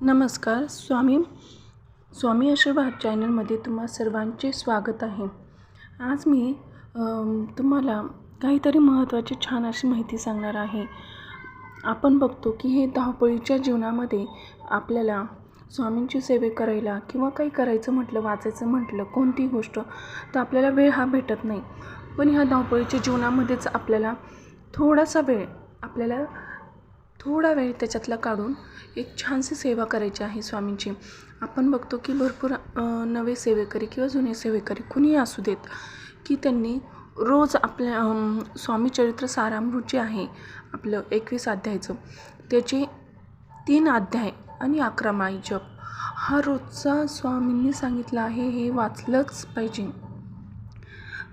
नमस्कार स्वामी. स्वामी आशीर्वाद चॅनलमध्ये तुम्हा सर्वांचे स्वागत आहे. आज मी तुम्हाला काहीतरी महत्त्वाची छान अशी माहिती सांगणार आहे. आपण बघतो की हे धावपळीच्या जीवनामध्ये आपल्याला स्वामींची सेवे करायला किंवा काही करायचं म्हटलं वाचायचं म्हटलं कोणतीही गोष्ट तर आपल्याला वेळ हा भेटत नाही. पण ह्या धावपळीच्या जीवनामध्येच आपल्याला थोडासा वेळ आपल्याला थोडा वेळ त्याच्यातला काढून एक छानशी सेवा करायची आहे स्वामींची. आपण बघतो की भरपूर नवे सेवेकरी किंवा जुने सेवेकरी कुणीही असू देत की त्यांनी रोज आपल्या स्वामीचरित्र स्वामी चरित्र सारामृत जे आहे आपलं एकवीस अध्यायचं त्याचे तीन अध्याय आणि अकरा माई जप हा रोजचा स्वामींनी सांगितलं आहे हे वाचलंच पाहिजे.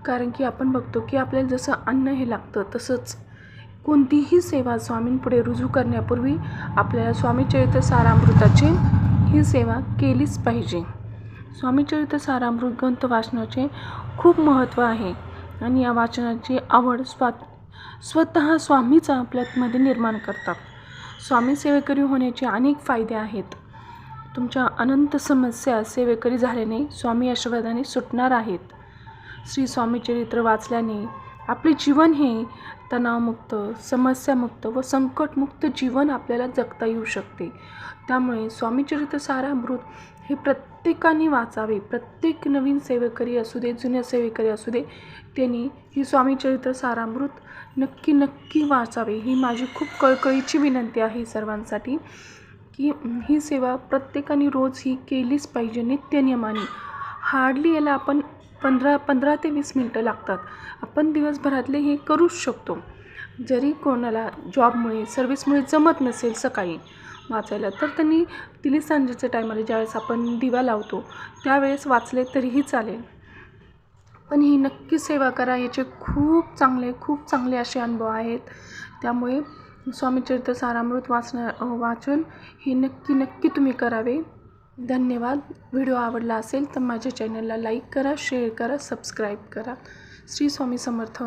कारण की आपण बघतो की आपल्याला जसं अन्न हे लागतं तसंच कोणतीही सेवा स्वामींपुढे रुजू करण्यापूर्वी आपल्याला स्वामीचरित्र सारामृताची ही सेवा केलीच पाहिजे. स्वामीचरित्र सारामृत ग्रंथ वाचनाचे खूप महत्त्व आहे आणि या वाचनाची आवड स्वात स्वतः स्वामीच आपल्यामध्ये निर्माण करतात. स्वामी सेवेकरी होण्याचे अनेक फायदे आहेत. तुमच्या अनंत समस्या सेवेकरी झाल्याने स्वामी आशीर्वादाने सुटणार आहेत. श्री स्वामीचरित्र वाचल्याने आपले जीवन हे तणावमुक्त समस्यामुक्त व संकटमुक्त जीवन आपल्याला जगता येऊ शकते. त्यामुळे स्वामी चरित्र सारामृत हे प्रत्येकाने वाचावे. प्रत्येक नवीन सेवेकरी असू दे जुन्या सेवेकरी असू दे त्यांनी ही स्वामी चरित्र सारामृत नक्की नक्की वाचावे. ही माझी खूप कळकळीची विनंती आहे सर्वांसाठी की ही सेवा प्रत्येकाने रोज ही केलीच पाहिजे नित्यनियमाने हार्डली याला आपण पंधरा पंधरा ते वीस मिनटं लागतात. आपण दिवसभरातले हे करूच शकतो. जरी कोणाला जॉबमुळे सर्व्हिसमुळे जमत नसेल सकाळी वाचायला तर त्यांनी दिली सांजेच्या टायमाला ज्यावेळेस आपण दिवा लावतो त्यावेळेस वाचले तरीही चालेल. पण ही नक्की सेवा करा याचे खूप चांगले खूप चांगले असे अनुभव आहेत. त्यामुळे स्वामीचरित्र सारामृत वाचणं वाचन हे नक्की नक्की तुम्ही करावे. धन्यवाद. व्हिडिओ आवडला असेल तर माझ्या चॅनलला लाईक करा शेअर करा सबस्क्राईब करा. श्री स्वामी समर्थ.